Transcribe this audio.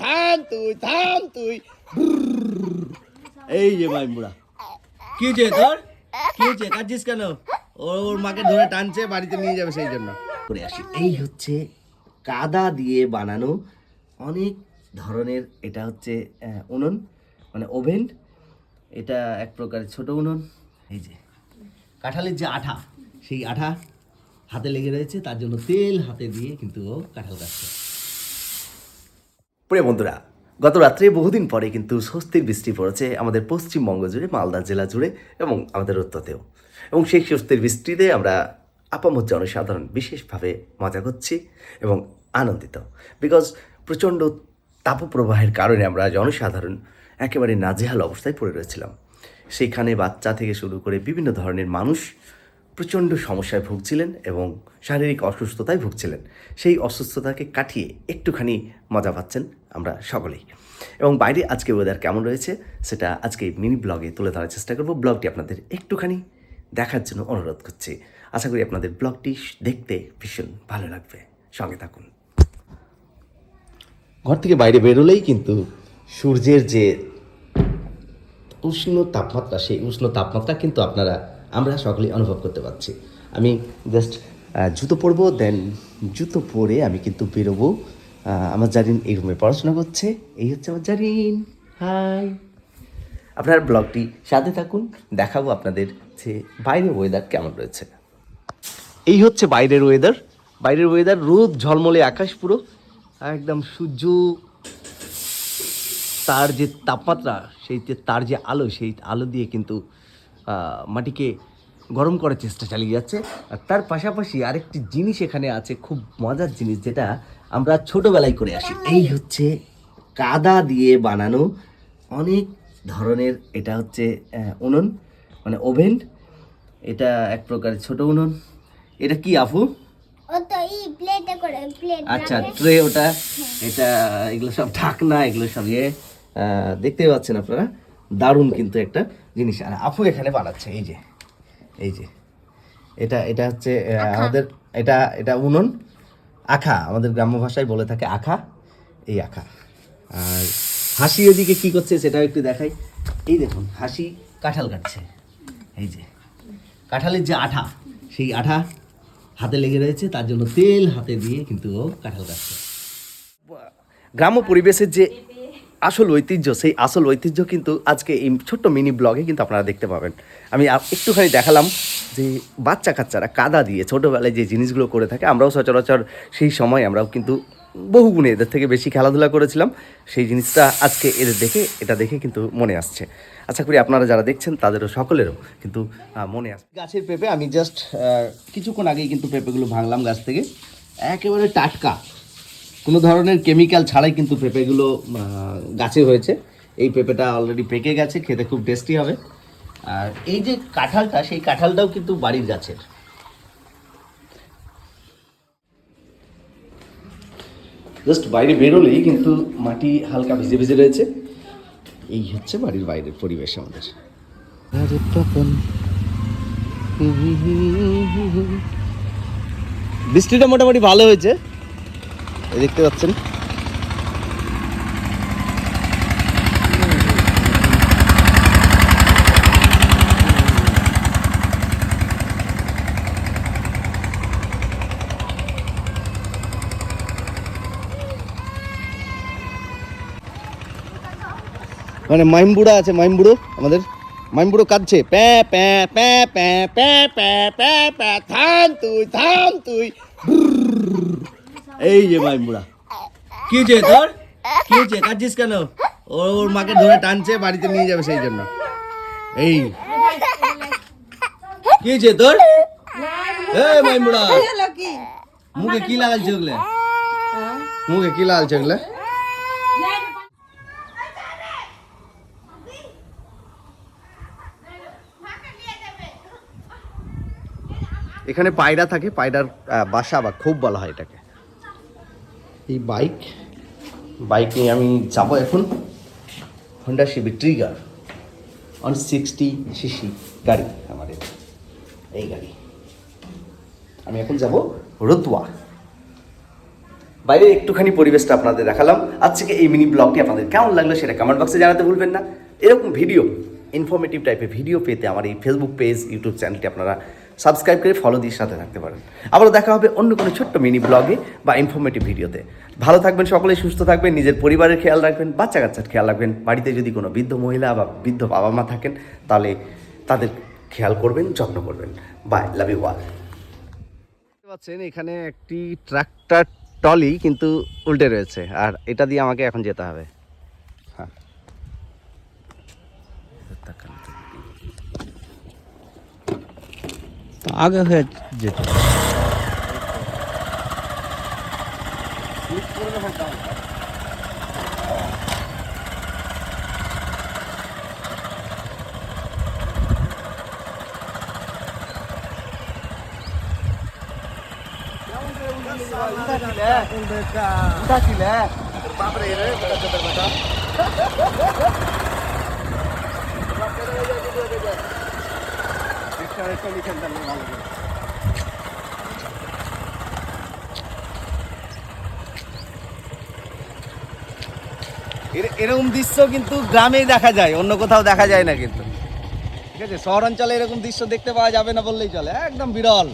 থাম তুই থাম তুই এই যে ভাই বুড়া কি হয়েছে তোর? কি হয়েছে কাঁদছিস কেন? ওর মাকে ধরে টানছে, বাড়িতে নিয়ে যাবে সেই জন্য। করে আসি। এই হচ্ছে কাদা দিয়ে বানানো অনেক ধরনের, এটা হচ্ছে উনুন মানে ওভেন। এটা এক প্রকারের ছোট উনুন। এই যে, কাঁঠালের যে আঠা, সেই আঠা হাতে লেগে রয়েছে, তার জন্য তেল হাতে দিয়ে কিন্তু ও কাঁঠাল কাটছে। প্রিয় বন্ধুরা, গত রাত্রে বহুদিন পরে কিন্তু স্বস্তির বৃষ্টি পড়েছে আমাদের পশ্চিমবঙ্গ জুড়ে, মালদা জেলা জুড়ে এবং আমাদের উত্তরতেও। এবং সেই স্বস্তির বৃষ্টিতে আমরা আপামত জনসাধারণ বিশেষভাবে মজা করছি এবং আনন্দিত। বিকজ প্রচণ্ড তাপপ্রবাহের কারণে আমরা জনসাধারণ একেবারে নাজেহাল অবস্থায় পড়ে রয়েছিলাম। সেইখানে বাচ্চা থেকে শুরু করে বিভিন্ন ধরনের মানুষ প্রচণ্ড সমস্যায় ভুগছিলেন এবং শারীরিক অসুস্থতায় ভুগছিলেন। সেই অসুস্থতাকে কাটিয়ে একটুখানি মজা পাচ্ছেন আমরা সকলেই। এবং বাইরে আজকে ওয়েদার কেমন রয়েছে সেটা আজকে মিনি ব্লগে তুলে ধরার চেষ্টা করব। ব্লগটি আপনাদের একটুখানি দেখার জন্য অনুরোধ করছি। আশা করি আপনাদের ব্লগটি দেখতে ভীষণ ভালো লাগবে। সঙ্গে থাকুন। ঘর থেকে বাইরে বেরোলেই কিন্তু সূর্যের যে উষ্ণ তাপমাত্রা, সেই উষ্ণ তাপমাত্রা কিন্তু আপনারা আমরা সকলেই অনুভব করতে পারছি। আমি জাস্ট জুতো পরবো দেন জুতো পরে আমি কিন্তু বেরোবো। আমার জারিন এই রুমে পড়াশোনা করছে, এই হচ্ছে আমার জারিন। হাই আপনার ব্লগটি সাথে থাকুন, দেখাবো আপনাদের যে বাইরের ওয়েদার কেমন রয়েছে। এই হচ্ছে বাইরের ওয়েদার বাইরের ওয়েদার রোদ, ঝলমলে আকাশ পুরো, একদম সূর্য, তার যে তাপমাত্রা, সেই তার যে আলো, সেই আলো দিয়ে কিন্তু মাটিকে গরম করার চেষ্টা চালিয়ে যাচ্ছে। আর তার পাশাপাশি আরেকটি জিনিস এখানে আছে খুব মজার জিনিস যেটা আমরা ছোটোবেলায় করে আসি। এই হচ্ছে কাদা দিয়ে বানানো অনেক ধরনের এটা হচ্ছে উনুন মানে ওভেন। এটা এক প্রকারের ছোট উনুন। এটা কি আফু? আচ্ছা ট্রে ওটা। এটা এগুলো সব ঢাকনা এগুলো সব ইয়ে। আহ, দেখতেই পাচ্ছেন আপনারা? দারুণ কিন্তু একটা জিনিস। আর আপু এখানে বানাচ্ছে এই যে এই যে। এটা এটা হচ্ছে আমাদের এটা এটা উনুন। আখা আমাদের গ্রাম্য ভাষায় বলে থাকে আখা এই আখা। আর হাসি ওদিকে কি করছে সেটাও একটু দেখাই। এই দেখুন হাসি কাঁঠাল কাটছে। এই যে কাঁঠালের যে আঠা সেই আঠা হাতে লেগে রয়েছে তার জন্য তেল হাতে দিয়ে কিন্তু ও কাঁঠাল কাটছে। গ্রাম্য পরিবেশের যে আসল ঐতিহ্য, সেই আসল ঐতিহ্য কিন্তু আজকে এই ছোট্ট মিনি ব্লগে কিন্তু আপনারা দেখতে পাবেন। আমি একটুখানি দেখালাম যে বাচ্চা কাচ্চারা কাদা দিয়ে ছোটোবেলায় যে জিনিসগুলো করে থাকে, আমরাও সচরাচর সেই সময় আমরাও কিন্তু বহু গুণে এদের থেকে বেশি খেলাধুলা করেছিলাম। সেই জিনিসটা আজকে এদের দেখে, এটা দেখে কিন্তু মনে আসছে। আশা করি আপনারা যারা দেখছেন, তাদেরও সকলেরও কিন্তু মনে আসছে। গাছের পেঁপে, আমি জাস্ট কিছুক্ষণ আগেই কিন্তু পেঁপেগুলো ভাঙলাম গাছ থেকে। একেবারে টাটকা। কোনো ধরনের কেমিক্যাল ছাড়াই কিন্তু পেঁপেগুলো গাছে হয়েছে। এই পেঁপেটা অলরেডি পেকে গেছে খেতে খুব টেস্টি হবে। আর এই যে কাঁঠালটা সেই কাঁঠালটাও কিন্তু বাড়ির গাছের। জাস্ট বাইরে বেরোলেই কিন্তু মাটি হালকা ভিজে ভিজে রয়েছে। এই হচ্ছে বাড়ির বাইরের পরিবেশ আমাদের। বৃষ্টিটা মোটামুটি ভালো হয়েছে। দেখতে পাচ্ছেন। মানে মাইমবুড়া আছে, মাইমবুড়ো আমাদের। মাইমবুড়ো কাঁদছে প্যা প্যা প্যা প্যা প্যা প্যা প্যা প্যা থাম তুই থাম তুই। এই যে মাইমবুড়া কি হয়েছে তোর? কি হয়েছে? কাঁদছিস কেন? ওর মাকে ধরে টানছে, বাড়িতে নিয়ে যাবে সেই জন্য। এই। কি হয়েছে তোর? এই মাইমবুড়া মুখে কি লাগাচ্ছে ওগুলো মুখে কি লাগাচ্ছে ওগুলো এখানে পায়রা থাকে, পায়রার বাসা বা খুব বলা হয় এটাকে। এই বাইক বাইক নিয়ে আমি যাব এখন। Honda CB Trigger one sixty CC গাড়ি এটা। এই গাড়ি। আমি এখন যাব রতুয়া। বাইরে একটুখানি পরিবেশটা আপনাদের দেখালাম। আজকে এই মিনি ব্লগটি আপনাদের কেমন লাগল সেটা কমেন্ট বক্সে জানাতে ভুলবেন না। এরকম ভিডিও ইনফরমেটিভ টাইপের ভিডিও পেতে আমার এই ফেসবুক পেজ ইউটিউব চ্যানেলটি আপনারা সাবস্ক্রাইব করে ফলো দিয়ে সাথে থাকতে পারেন। আবারও দেখা হবে অন্য কোনো ছোট্ট মিনি ব্লগে বা ইনফরমেটিভ ভিডিওতে ভালো থাকবেন সকলে, সুস্থ থাকবেন, নিজের পরিবারের খেয়াল রাখবেন, বাচ্চা কাচ্চার খেয়াল রাখবেন। বাড়িতে যদি কোনো বৃদ্ধ মহিলা বা বৃদ্ধ বাবা মা থাকেন, তাহলে তাদের খেয়াল করবেন, যত্ন করবেন। বাই লাভ ইউ ওয়াল পাচ্ছেন, এখানে একটি ট্রাক্টর টলি কিন্তু উল্টে রয়েছে, আর এটা দিয়ে আমাকে এখন যেতে হবে। আগে হয়ে যেত এর- এরকম দৃশ্য কিন্তু গ্রামেই দেখা যায়, অন্য কোথাও দেখা যায় না কিন্তু। ঠিক আছে, শহরাঞ্চলে এরকম দৃশ্য দেখতে পাওয়া যাবে না বললেই চলে, একদম বিরল।